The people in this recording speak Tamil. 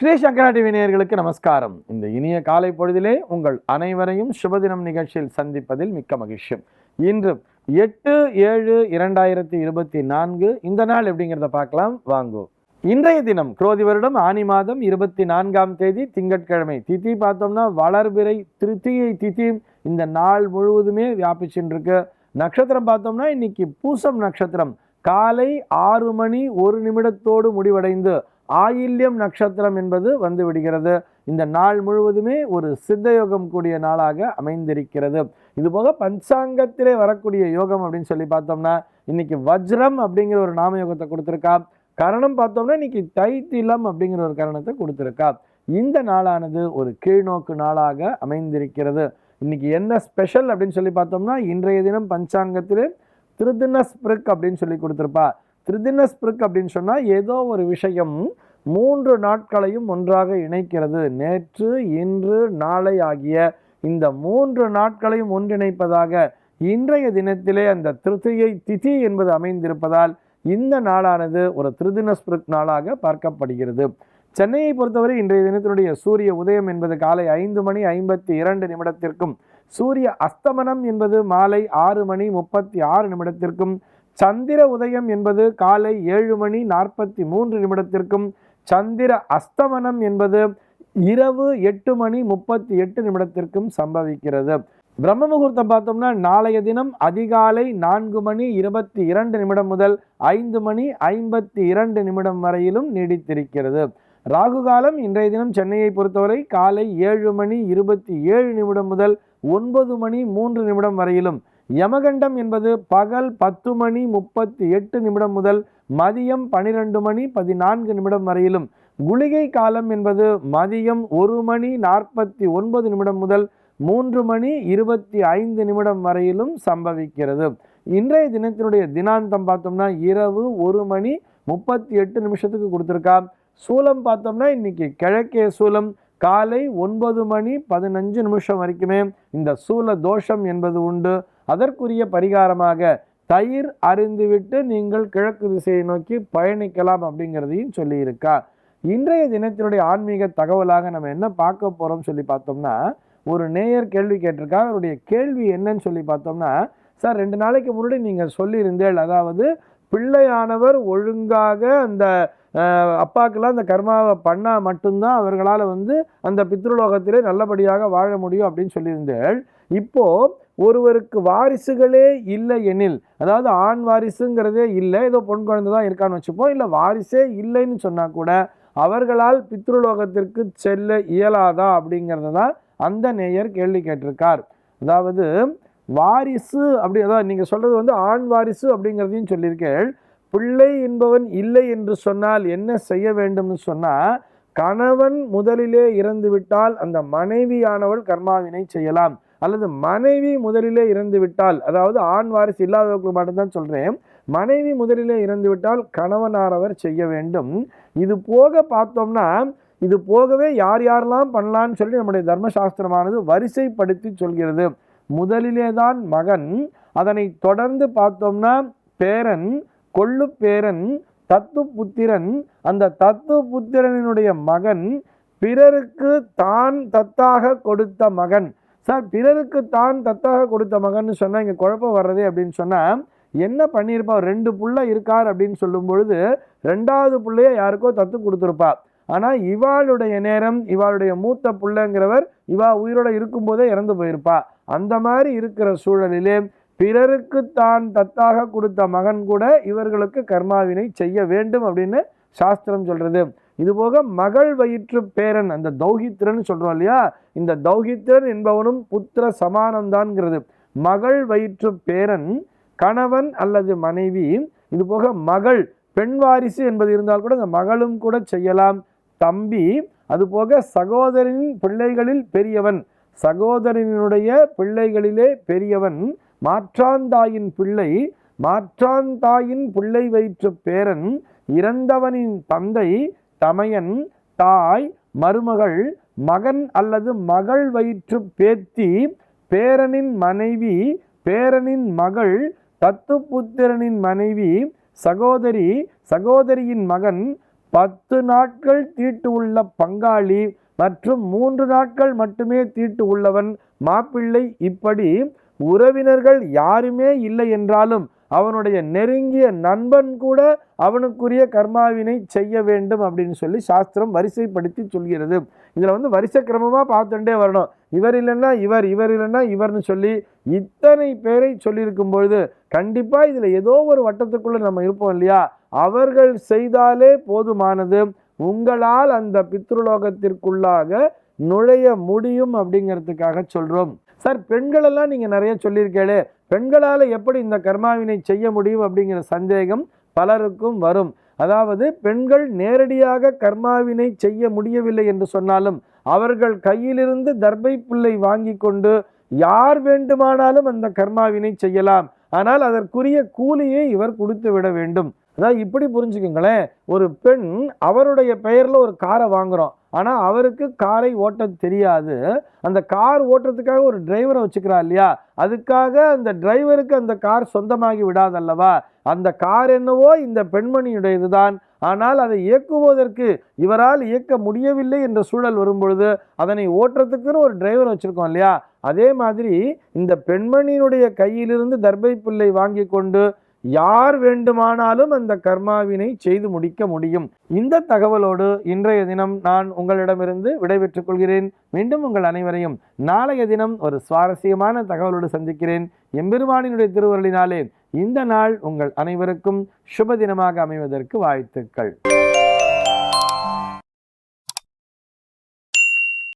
ஸ்ரீ சங்கரா டிவி நேயர்களுக்கு நமஸ்காரம். இந்த இனிய காலை பொழுதிலே உங்கள் அனைவரையும் சுபதினம் நிகழ்ச்சியில் சந்திப்பதில் மிக்க மகிழ்ச்சி. இன்று எட்டு ஏழு இரண்டாயிரத்தி இருபத்தி நான்கு இந்த நாள் எப்படிங்கிறத பார்க்கலாம். வாங்கோ. இன்றைய தினம் குரோதி வருடம் ஆனி மாதம் இருபத்தி நான்காம் தேதி திங்கட்கிழமை. திதி பார்த்தோம்னா வளர்பிறை திருத்தியை திதி. இந்த நாள் முழுவதுமே வியாபிச்சுட்டு இருக்கு நட்சத்திரம் பார்த்தோம்னா இன்னைக்கு பூசம் நட்சத்திரம். காலை ஆறு மணி ஒரு நிமிடத்தோடு முடிவடைந்து ஆயில்யம் நட்சத்திரம் என்பது வந்து விடுகிறது. இந்த நாள் முழுவதுமே ஒரு சித்த யோகம் கூடிய நாளாக அமைந்திருக்கிறது. இதுபோக பஞ்சாங்கத்திலே வரக்கூடிய யோகம் அப்படின்னு சொல்லி பார்த்தோம்னா இன்னைக்கு வஜ்ரம் அப்படிங்கிற ஒரு நாம யோகத்தை கொடுத்துருக்கா. கரணம் பார்த்தோம்னா இன்னைக்கு தைத்திலம் அப்படிங்கிற ஒரு கரணத்தை கொடுத்துருக்கா. இந்த நாளானது ஒரு கீழ்நோக்கு நாளாக அமைந்திருக்கிறது. இன்னைக்கு என்ன ஸ்பெஷல் அப்படின்னு சொல்லி பார்த்தோம்னா இன்றைய தினம் பஞ்சாங்கத்திலே திருதினஸ்பிருக் அப்படின்னு சொல்லி கொடுத்துருப்பா. திருதினஸ்பிருக் அப்படின்னு சொன்னால் ஏதோ ஒரு விஷயம் மூன்று நாட்களையும் ஒன்றாக இணைக்கிறது. நேற்று இன்று நாளை ஆகிய இந்த மூன்று நாட்களையும் ஒன்றிணைப்பதாக இன்றைய தினத்திலே அந்த திருத்தியை திதி என்பது அமைந்திருப்பதால் இந்த நாளானது ஒரு திருதினஸ்பிருக் நாளாக பார்க்கப்படுகிறது. சென்னையை பொறுத்தவரை இன்றைய தினத்தினுடைய சூரிய உதயம் என்பது காலை ஐந்து மணி ஐம்பத்தி இரண்டு நிமிடத்திற்கும் சூரிய அஸ்தமனம் என்பது மாலை ஆறு மணி முப்பத்தி ஆறு நிமிடத்திற்கும் சந்திர உதயம் என்பது காலை ஏழு மணி நாற்பத்தி மூன்று நிமிடத்திற்கும் சந்திர அஸ்தமனம் என்பது இரவு எட்டு மணி முப்பத்தி எட்டு நிமிடத்திற்கும் சம்பவிக்கிறது. பிரம்ம முகூர்த்தம் பார்த்தோம்னா நாளைய தினம் அதிகாலை நான்கு மணி இருபத்தி இரண்டு நிமிடம் முதல் ஐந்து மணி ஐம்பத்தி இரண்டு நிமிடம் வரையிலும் நீடித்திருக்கிறது. ராகு காலம் இன்றைய தினம் சென்னையை பொறுத்தவரை காலை ஏழு மணி இருபத்தி ஏழு நிமிடம் முதல் ஒன்பது மணி மூன்று நிமிடம் வரையிலும் யமகண்டம் என்பது பகல் பத்து மணி முப்பத்தி எட்டு நிமிடம் முதல் மதியம் பனிரெண்டு மணி பதினான்கு நிமிடம் வரையிலும். குளிகை காலம் என்பது மதியம் ஒரு மணி நாற்பத்தி ஒன்பது நிமிடம் முதல் மூன்று மணி இருபத்தி ஐந்து நிமிடம் வரையிலும் சம்பவிக்கிறது. இன்றைய தினத்தினுடைய தினாந்தம் பார்த்தோம்னா இரவு ஒரு மணி முப்பத்தி எட்டு நிமிஷத்துக்கு கொடுத்துருக்கா. சூலம் பார்த்தோம்னா இன்னைக்கு கிழக்கே சூலம் காலை ஒன்பது மணி பதினஞ்சு நிமிஷம் வரைக்குமே இந்த சூல தோஷம் என்பது உண்டு. அதற்குரிய பரிகாரமாக தயிர் அறிந்துவிட்டு நீங்கள் கிழக்கு திசையை நோக்கி பயணிக்கலாம் அப்படிங்கிறதையும் சொல்லியிருக்கா. இன்றைய தினத்தினுடைய ஆன்மீக தகவலாக நம்ம என்ன பார்க்க போகிறோம் சொல்லி பார்த்தோம்னா ஒரு நேயர் கேள்வி கேட்டிருக்கா அவருடைய கேள்வி என்னன்னு சொல்லி பார்த்தோம்னா சார் ரெண்டு நாளைக்கு முன்னாடி நீங்கள் சொல்லியிருந்தேள் அதாவது பிள்ளையானவர் ஒழுங்காக அந்த அப்பாக்கெல்லாம் அந்த கர்மாவை பண்ணால் மட்டும்தான் அவர்களால் வந்து அந்த பித்ருலோகத்திலே நல்லபடியாக வாழ முடியும் அப்படின்னு சொல்லியிருந்தேள். இப்போது ஒருவருக்கு வாரிசுகளே இல்லை எனில் அதாவது ஆண் வாரிசுங்கிறதே இல்லை ஏதோ பொன் குழந்தை தான் இருக்கான்னு வச்சுப்போம் இல்லை வாரிசே இல்லைன்னு சொன்னால் கூட அவர்களால் பித்ருலோகத்திற்கு செல்ல இயலாதா அப்படிங்கிறத தான் அந்த நேயர் கேள்வி கேட்டிருக்கார். அதாவது வாரிசு அப்படி அதாவது நீங்கள் சொல்கிறது வந்து ஆண் வாரிசு அப்படிங்கிறதையும் சொல்லியிருக்கேள். பிள்ளை என்பவன் இல்லை என்று சொன்னால் என்ன செய்ய வேண்டும்னு சொன்னால் கணவன் முதலிலே இறந்து விட்டால் அந்த மனைவியானவள் கர்மாவினை செய்யலாம். அல்லது மனைவி முதலிலே இறந்து விட்டால் அதாவது ஆண் வாரிசு இல்லாதவர்களுக்கு மட்டும்தான் சொல்கிறேன் மனைவி முதலிலே இறந்து விட்டால் கணவனாரவர் செய்ய வேண்டும். இது போக பார்த்தோம்னா இது போகவே யார் யாரெல்லாம் பண்ணலான்னு சொல்லி நம்முடைய தர்மசாஸ்திரமானது வரிசைப்படுத்தி சொல்கிறது. முதலிலே தான் மகன் அதனை தொடர்ந்து பார்த்தோம்னா பேரன் கொள்ளு பேரன் தத்து புத்திரன் அந்த தத்து புத்திரனினுடைய மகன் பிறருக்கு தான் தத்தாக கொடுத்த மகன். சார் பிறருக்கு தான் தத்தாக கொடுத்த மகன் சொன்னால் இங்கே குழப்பம் வர்றதே அப்படின்னு சொன்னால் என்ன பண்ணியிருப்பா? ரெண்டு புள்ள இருக்கார் அப்படின்னு சொல்லும் பொழுது ரெண்டாவது பிள்ளைய யாருக்கோ தத்து கொடுத்துருப்பா. ஆனால் இவாளுடைய நேரம் இவாளுடைய மூத்த புள்ளைங்கிறவர் இவா உயிரோட இருக்கும்போதே இறந்து போயிருப்பா. அந்த மாதிரி இருக்கிற சூழலிலே பிறருக்கு தான் தத்தாக கொடுத்த மகன் கூட இவர்களுக்கு கர்மாவினை செய்ய வேண்டும் அப்படின்னு சாஸ்திரம் சொல்கிறது இதுபோக மகள் வயிற்று பேரன் அந்த தௌஹித்ரன் சொல்கிறோம் இல்லையா? இந்த தௌஹித்ரன் என்பவனும் புத்திர சமானம்தான்ங்கிறது. மகள் வயிற்று பேரன் கணவன் அல்லது மனைவி இது போக மகள் பெண் வாரிசு என்பது இருந்தால் கூட இந்த மகளும் கூட செய்யலாம். தம்பி அதுபோக சகோதரனின் பிள்ளைகளில் பெரியவன் சகோதரனுடைய பிள்ளைகளிலே பெரியவன் மாற்றாந்தாயின் பிள்ளை மாற்றாந்தாயின் பிள்ளை வயிற்று பேரன் இறந்தவனின் தந்தை தமையன் தாய் மருமகள் மகன் அல்லது மகள் வயிற்று பேத்தி பேரனின் மனைவி பேரனின் மகள் தத்துப்புத்திரனின் மனைவி சகோதரி சகோதரியின் மகன் பத்து நாட்கள் தீட்டு உள்ள பங்காளி மற்றும் மூன்று நாட்கள் மட்டுமே தீட்டு உள்ளவன். மாப்பிள்ளை இப்படி உறவினர்கள் யாருமே இல்லை என்றாலும் அவனுடைய நெருங்கிய நண்பன் கூட அவனுக்குரிய கர்மாவினை செய்ய வேண்டும் அப்படின்னு சொல்லி சாஸ்திரம் வரிசைப்படுத்தி சொல்கிறது. இதில் வந்து வரிசை கிரமமாக பார்த்துட்டே வரணும். இவர் இல்லைன்னா இவர் இவர் இல்லைன்னா இவர்னு சொல்லி இத்தனை பேரை சொல்லியிருக்கும் பொழுது கண்டிப்பாக இதில் ஏதோ ஒரு வட்டத்துக்குள்ளே நம்ம இருப்போம் இல்லையா? அவர்கள் செய்தாலே போதுமானது. உங்களால் அந்த பித்ருலோகத்திற்குள்ளாக நுழைய முடியும் அப்படிங்கிறதுக்காக சொல்கிறோம் சார் பெண்களெல்லாம் நீங்கள் நிறைய சொல்லியிருக்கேளே பெண்களால் எப்படி இந்த கர்மாவினை செய்ய முடியும் அப்படிங்கிற சந்தேகம் பலருக்கும் வரும். அதாவது பெண்கள் நேரடியாக கர்மாவினை செய்ய முடியவில்லை என்று சொன்னாலும் அவர்கள் கையிலிருந்து தர்பை புல்லை வாங்கி கொண்டு யார் வேண்டுமானாலும் அந்த கர்மாவினை செய்யலாம். ஆனால் அதற்குரிய கூலியை இவர் கொடுத்து விட வேண்டும். அதாவது இப்படி புரிஞ்சுக்கோங்களேன் ஒரு பெண் அவருடைய பெயரில் ஒரு காரை வாங்குகிறோம் ஆனால் அவருக்கு காரை ஓட்ட தெரியாது. அந்த கார் ஓட்டுறதுக்காக ஒரு டிரைவரை வச்சுக்கிறா இல்லையா? அதுக்காக அந்த டிரைவருக்கு அந்த கார் சொந்தமாகி விடாதல்லவா? அந்த கார் என்னவோ இந்த பெண்மணியுடையது தான் ஆனால் அதை இயக்குவதற்கு இவரால் இயக்க முடியவில்லை என்ற சூழல் வரும்பொழுது அதனை ஓட்டுறதுக்குன்னு ஒரு டிரைவர் வச்சுருக்கோம் இல்லையா? அதே மாதிரி இந்த பெண்மணியினுடைய கையிலிருந்து தர்பை பிள்ளை வாங்கி கொண்டு யார் வேண்டுமானாலும் அந்த கர்மாவினை செய்து முடிக்க முடியும். இந்த தகவலோடு இன்றைய தினம் நான் உங்களிடமிருந்து விடைபெற்றுக் கொள்கிறேன். மீண்டும் உங்கள் அனைவரையும் நாளைய தினம் ஒரு சுவாரஸ்யமான தகவலோடு சந்திக்கிறேன். எம்பெருமானினுடைய திருவருளினாலே இந்த நாள் உங்கள் அனைவருக்கும் சுப தினமாக அமைவதற்கு வாழ்த்துக்கள்.